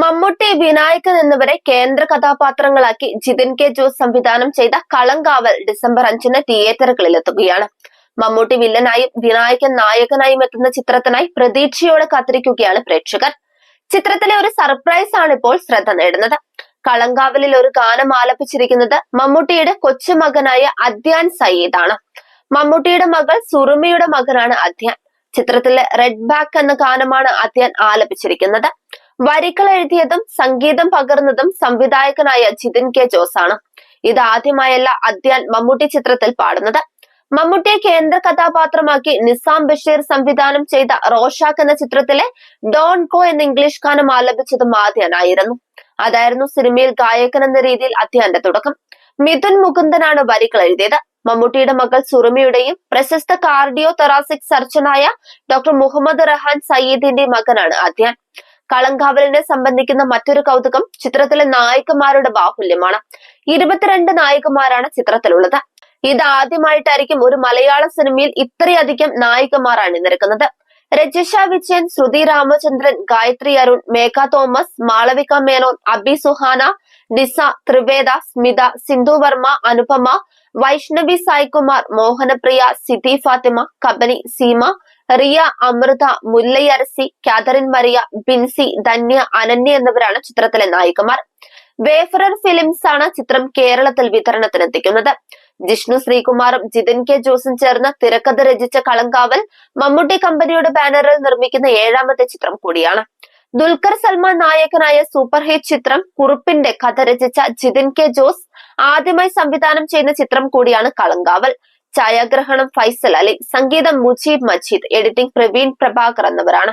മമ്മൂട്ടി വിനായകൻ എന്നിവരെ കേന്ദ്ര കഥാപാത്രങ്ങളാക്കി ജിതിൻ കെ ജോസ് സംവിധാനം ചെയ്ത കളങ്കാവൽ ഡിസംബർ അഞ്ചിന് തിയേറ്ററുകളിൽ എത്തുകയാണ് മമ്മൂട്ടി വില്ലനായും വിനായകൻ നായകനായും എത്തുന്ന ചിത്രത്തിനായി പ്രതീക്ഷയോടെ കാത്തിരിക്കുകയാണ് പ്രേക്ഷകർ. ചിത്രത്തിലെ ഒരു സർപ്രൈസ് ആണ് ഇപ്പോൾ ശ്രദ്ധ നേടുന്നത്. കളങ്കാവലിൽ ഒരു ഗാനം ആലപിച്ചിരിക്കുന്നത് മമ്മൂട്ടിയുടെ കൊച്ചുമകനായ അദ്യാൻ ആണ് മമ്മൂട്ടിയുടെ മകൾ സുറുമിയുടെ മകനാണ് അദ്യാൻ. ചിത്രത്തിലെ റെഡ് ബാക്ക് എന്ന ഗാനമാണ് അദ്യാൻ ആലപിച്ചിരിക്കുന്നത്. വരികൾ എഴുതിയതും സംഗീതം പകർന്നതും സംവിധായകനായ ജിതിൻ കെ ജോസ് ആണ് ഇത് ആദ്യമായല്ല അദ്യാൻ മമ്മൂട്ടി ചിത്രത്തിൽ പാടുന്നത്. മമ്മൂട്ടിയെ കേന്ദ്ര കഥാപാത്രമാക്കി നിസാം ബഷീർ സംവിധാനം ചെയ്ത റോഷാക്ക് എന്ന ചിത്രത്തിലെ ഡോൺ കോ എന്ന ഇംഗ്ലീഷ് ഗാനം ആലപിച്ചതും ആദ്യാനായിരുന്നു. അതായിരുന്നു സിനിമയിൽ ഗായകൻ എന്ന രീതിയിൽ അദ്യാന്റെ തുടക്കം. മിഥുൻ മുകുന്ദനാണ് വരികൾ എഴുതിയത്. മമ്മൂട്ടിയുടെ മകൾ സുറുമിയുടെയും പ്രശസ്ത കാർഡിയോ തെറാസിക് സർജനായ ഡോക്ടർ മുഹമ്മദ് റഹാൻ സയ്യിദിന്റെ മകനാണ് അദ്യാൻ. കളങ്കാവലിനെ സംബന്ധിക്കുന്ന മറ്റൊരു കൗതുകം ചിത്രത്തിലെ നായികമാരുടെ ബാഹുല്യമാണ്. ഇരുപത്തിരണ്ട് നായികമാരാണ് ചിത്രത്തിലുള്ളത്. ഇത് ആദ്യമായിട്ടായിരിക്കും ഒരു മലയാള സിനിമയിൽ ഇത്രയധികം നായികമാർ അണിനിരക്കുന്നത് രജിഷ വിജയൻ ശ്രുതി രാമചന്ദ്രൻ ഗായത്രി അരുൺ മേഘ തോമസ് മാളവിക മേനോൻ അബി സുഹാന നിസ ത്രിവേദ സ്മിത സിന്ധു വർമ്മ അനുപമ വൈഷ്ണവി സായ്കുമാർ മോഹനപ്രിയ സിദ്ധി ഫാത്തിമ കബനി സീമ റിയ അമൃത മുല്ലയരസി കാതറിൻ മറിയ ബിൻസി ധന്യ അനന്യ എന്നിവരാണ് ചിത്രത്തിലെ നായികമാർ. വേഫറർ ഫിലിംസ് ആണ് ചിത്രം കേരളത്തിൽ വിതരണത്തിനെത്തിക്കുന്നത്. ജിഷ്ണു ശ്രീകുമാറും ജിതൻ കെ ജോസും ചേർന്ന് തിരക്കഥ രചിച്ച കളങ്കാവൽ മമ്മൂട്ടി കമ്പനിയുടെ ബാനറിൽ നിർമ്മിക്കുന്ന ഏഴാമത്തെ ചിത്രം കൂടിയാണ്. ദുൽഖർ സൽമാൻ നായകനായ സൂപ്പർ ഹിറ്റ് ചിത്രം കുറുപ്പിന്റെ കഥ രചിച്ച ജിതിൻ കെ ജോസ് ആദ്യമായി സംവിധാനം ചെയ്യുന്ന ചിത്രം കൂടിയാണ് കളങ്കാവൽ. ഛായാഗ്രഹണം ഫൈസൽ അലി സംഗീതം മുജീബ് മജീദ് എഡിറ്റിംഗ് പ്രവീൺ പ്രഭാകർ എന്നിവരാണ്.